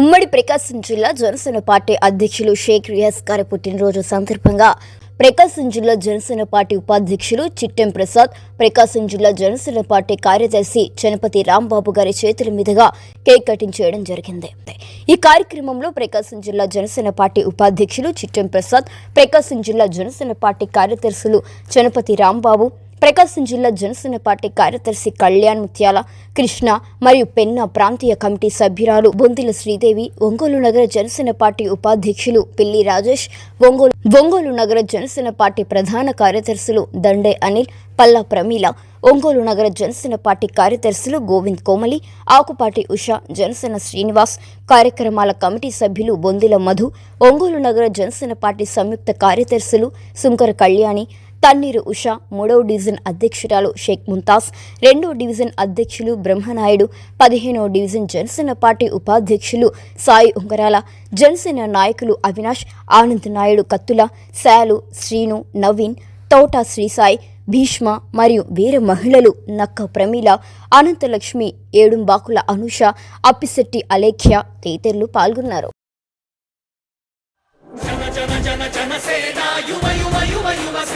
ఉమ్మడి ప్రకాశం జిల్లా జనసేన పార్టీ అధ్యక్షులు షేక్ రియాజ్ గారి పుట్టినరోజు సందర్భంగా ప్రకాశం జిల్లా జనసేన పార్టీ ఉపాధ్యక్షులు చిట్టెం ప్రసాద్ ప్రకాశం జిల్లా జనసేన పార్టీ కార్యదర్శి చనపతి రాంబాబు గారి చేతుల మీదుగా కేక్ కటింగ్ చేయడం జరిగింది. ఈ కార్యక్రమంలో ప్రకాశం జిల్లా జనసేన పార్టీ ఉపాధ్యక్షులు చిట్టెం ప్రసాద్ ప్రకాశం జిల్లా జనసేన పార్టీ కార్యదర్శులు చనపతి రాంబాబు ప్రకాశం జిల్లా జనసేన పార్టీ కార్యదర్శి కళ్యాణ్ ముత్యాల కృష్ణ మరియు పెన్నా ప్రాంతీయ కమిటీ సభ్యురాలు బొందిల శ్రీదేవి ఒంగోలు నగర జనసేన పార్టీ ఉపాధ్యక్షులు పిల్లి రాజేష్ ఒంగోలు ఒంగోలు నగర జనసేన పార్టీ ప్రధాన కార్యదర్శులు దండే అనిల్ పల్లా ప్రమీల ఒంగోలు నగర జనసేన పార్టీ కార్యదర్శులు గోవింద్ కోమలి ఆకుపాటి ఉష జనసేన శ్రీనివాస్ కార్యక్రమాల కమిటీ సభ్యులు బొందిల మధు ఒంగోలు నగర జనసేన పార్టీ సంయుక్త కార్యదర్శులు సుంకర కళ్యాణి తన్నీరు ఉష మూడవ డివిజన్ అధ్యక్షురాలు షేక్ ముంతాజ్ రెండో డివిజన్ అధ్యక్షులు బ్రహ్మనాయుడు పదిహేనో డివిజన్ జనసేన పార్టీ ఉపాధ్యక్షులు సాయి ఉంగరాల జనసేన నాయకులు అవినాష్ ఆనంద్ నాయుడు కత్తుల శాలు శ్రీను నవీన్ తోట శ్రీసాయి భీష్మ మరియు వీర మహిళలు నక్క ప్రమీల అనంతలక్ష్మి ఏడుంబాకుల అనుష అప్పిశెట్టి అలేఖ్య తదితరులు పాల్గొన్నారు.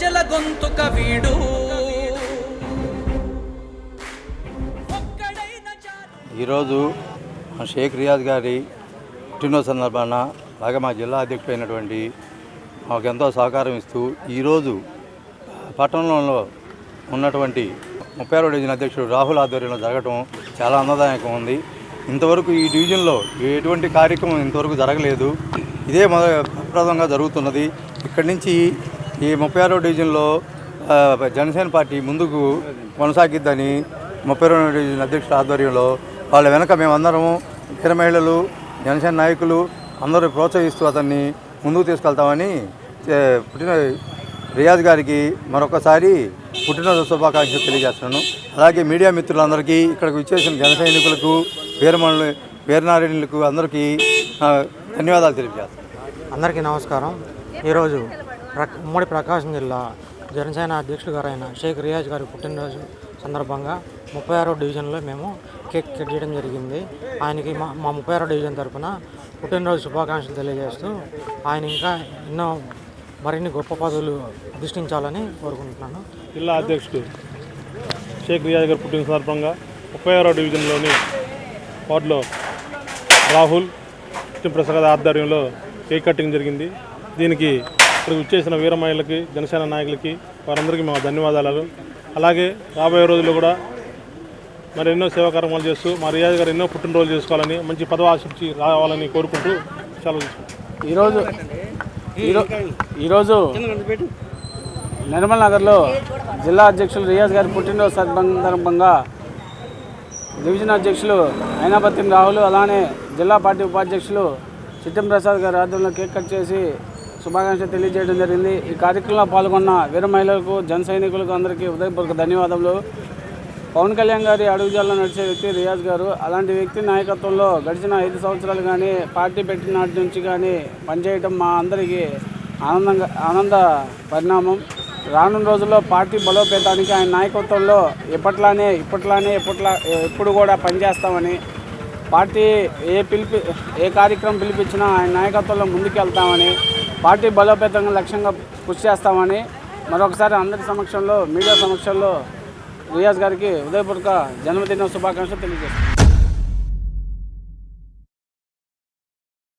ప్రజల గొంతుక వీడు ఈరోజు షేక్ రియాజ్ గారి పుట్టినరోజు సందర్భాన అలాగే మా జిల్లా అధ్యక్షుడైనటువంటి మాకు ఎంతో సహకారం ఇస్తూ ఈరోజు పట్టణంలో ఉన్నటువంటి ముప్పై ఆరో డివిజన్ అధ్యక్షుడు రాహుల్ ఆధ్వర్యంలో జరగటం చాలా ఆనందదాయకం ఉంది. ఇంతవరకు ఈ డివిజన్లో ఎటువంటి కార్యక్రమం ఇంతవరకు జరగలేదు. ఇదే మొద ప్రప్రదంగా జరుగుతున్నది. ఇక్కడి నుంచి ఈ ముప్పై ఆరో డివిజన్లో జనసేన పార్టీ ముందుకు కొనసాగిద్దని ముప్పై రెండు డివిజన్ అధ్యక్షుల ఆధ్వర్యంలో వాళ్ళ వెనక మేమందరము వీర మహిళలు జనసేన నాయకులు అందరూ ప్రోత్సహిస్తూ అతన్ని ముందుకు తీసుకెళ్తామని పుట్టిన రియాజ్ గారికి మరొకసారి పుట్టినరోజు శుభాకాంక్షలు తెలియజేస్తున్నాను. అలాగే మీడియా మిత్రులందరికీ ఇక్కడికి విచ్చేసిన జన సైనికులకు వీరమణులు వీరనారాయణులకు అందరికీ ధన్యవాదాలు తెలియజేస్తాను అందరికీ నమస్కారం. ఈరోజు ఉమ్మడి ప్రకాశం జిల్లా జనసేన అధ్యక్షుడు గారైన షేక్ రియాజ్ గారి పుట్టినరోజు సందర్భంగా ముప్పై ఆరో డివిజన్లో మేము కేక్ కట్ చేయడం జరిగింది. ఆయనకి మా మా ముప్పై ఆరో డివిజన్ తరఫున పుట్టినరోజు శుభాకాంక్షలు తెలియజేస్తూ ఆయన ఇంకా ఎన్నో మరిన్ని గొప్ప పదవులు అధిష్ఠించాలని కోరుకుంటున్నాను. జిల్లా అధ్యక్షుడు షేక్ రియాజ్ గారి పుట్టిన సందర్భంగా ముప్పై ఆరో డివిజన్లోని వార్డులో రాహుల్ కృష్ణ ఆధ్వర్యంలో కేక్ కట్టింగ్ జరిగింది. దీనికి ఇక్కడికి వచ్చేసిన వీరమహిళలకి జనసేన నాయకులకి వారందరికీ మా ధన్యవాదాలు. అలాగే రాబోయే రోజుల్లో కూడా మరి ఎన్నో సేవా కార్యక్రమాలు చేస్తూ మా రియాజ్ గారు ఎన్నో పుట్టినరోజులు చేసుకోవాలని మంచి పదవి ఆశించి రావాలని కోరుకుంటూ సెలవు ఈరోజు ఈరోజు నిర్మల్ నగర్లో జిల్లా అధ్యక్షులు రియాజ్ గారి పుట్టినరోజు సందర్భంగా డివిజన్ అధ్యక్షులు అయినాపత్యం రాహుల్ అలానే జిల్లా పార్టీ ఉపాధ్యక్షులు చిట్టం ప్రసాద్ గారి ఆధ్వర్యంలో కేక్ కట్ చేసి శుభాకాంక్షలు తెలియజేయడం జరిగింది. ఈ కార్యక్రమంలో పాల్గొన్న వీర మహిళలకు జన సైనికులకు అందరికీ హృదయపూర్వక ధన్యవాదములు. పవన్ కళ్యాణ్ గారి అడుగుజాల్లో నడిచే వ్యక్తి రియాజ్ గారు అలాంటి వ్యక్తి నాయకత్వంలో గడిచిన ఐదు సంవత్సరాలు కానీ పార్టీ పెట్టిన నాటి నుంచి కానీ పనిచేయడం మా అందరికీ ఆనందంగా ఆనంద పరిణామం. రానున్న రోజుల్లో పార్టీ బలోపేతానికి ఆయన నాయకత్వంలో ఇప్పట్లానే ఇప్పట్లానే ఇప్పట్లా ఎప్పుడు కూడా పనిచేస్తామని పార్టీ ఏ పిలిపి ఏ కార్యక్రమం పిలిపించినా ఆయన నాయకత్వంలో ముందుకెళ్తామని పార్టీ బలోపేతంగా లక్ష్యంగా కృషి చేస్తామని మరొకసారి అందరి సమక్షంలో మీడియా సమక్షంలో రియాజ్ గారికి ఉదయపూర్వక జన్మదిన శుభాకాంక్షలు తెలియజేస్తాను